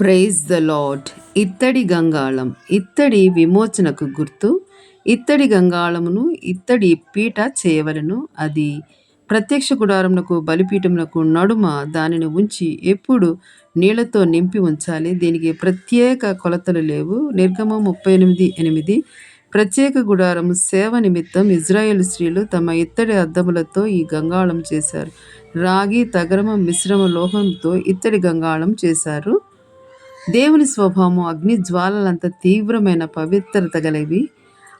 Praise the lord ఇత్తడి గంగాళం ఇత్తడి విమోచనకు గుర్తు. ఇత్తడి గంగాళమును ఇత్తడి పీట చేయవలను. అది ప్రత్యక్ష గుడారమునకు బలిపీఠమునకు నడుమ దానిని ఉంచి ఎప్పుడు నీళ్ళతో నింపి ఉంచాలి. దీనికి ప్రత్యేక కొలతలు లేవు. నిర్గమం ముప్పై ఎనిమిది ఎనిమిది. ప్రత్యేక గుడారము సేవ నిమిత్తం ఇజ్రాయేల్ స్త్రీలు తమ ఇత్తడి అద్దములతో ఈ గంగాళం చేశారు. రాగి తగరమ మిశ్రమ లోహంతో ఇత్తడి గంగాళం చేశారు. దేవుని స్వభావం అగ్ని జ్వాలలంత తీవ్రమైన పవిత్రత గలవి.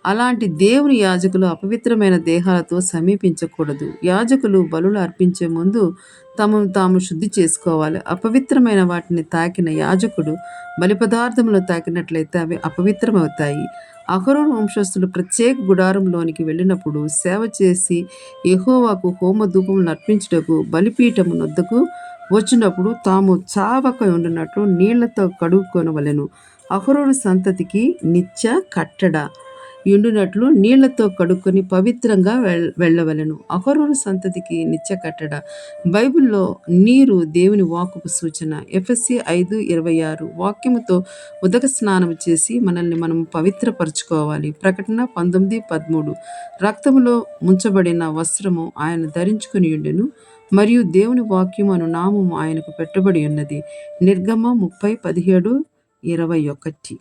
అలాంటి దేవుని యాజకులు అపవిత్రమైన దేహాలతో సమీపించకూడదు. యాజకులు బలులు అర్పించే ముందు తమను తాము శుద్ధి చేసుకోవాలి. అపవిత్రమైన వాటిని తాకిన యాజకుడు బలి పదార్థములు తాకినట్లయితే అవి అపవిత్రమవుతాయి. అహరోన్ వంశస్థులు ప్రత్యేక గుడారంలోనికి వెళ్ళినప్పుడు సేవ చేసి ఎహోవాకు హోమ ధూపం నర్పించుటకు బలిపీఠము నొద్దకు వచ్చినప్పుడు తాము చావక ఉండినట్లు నీళ్ళతో కడుక్కొనవలెను. అహరోను సంతతికి నిత్య కట్టడ. ఎండునట్లు నీళ్ళతో కడుక్కొని పవిత్రంగా వెళ్ వెళ్ళవలెను. అహరోను సంతతికి నిత్య కట్టడ. బైబిల్లో నీరు దేవుని వాకుకు సూచన. ఎఫ్ఎస్సి ఐదు ఇరవై ఆరు. వాక్యముతో ఉదక స్నానం చేసి మనల్ని మనం పవిత్రపరచుకోవాలి. ప్రకటన పంతొమ్మిది పదమూడు. రక్తములో ముంచబడిన వస్త్రము ఆయన ధరించుకుని ఉండెను మరియు దేవుని వాక్యం అను నామము ఆయనకు పెట్టబడి ఉన్నది. నిర్గమ ముప్పై పదిహేడు ఇరవై ఒకటి.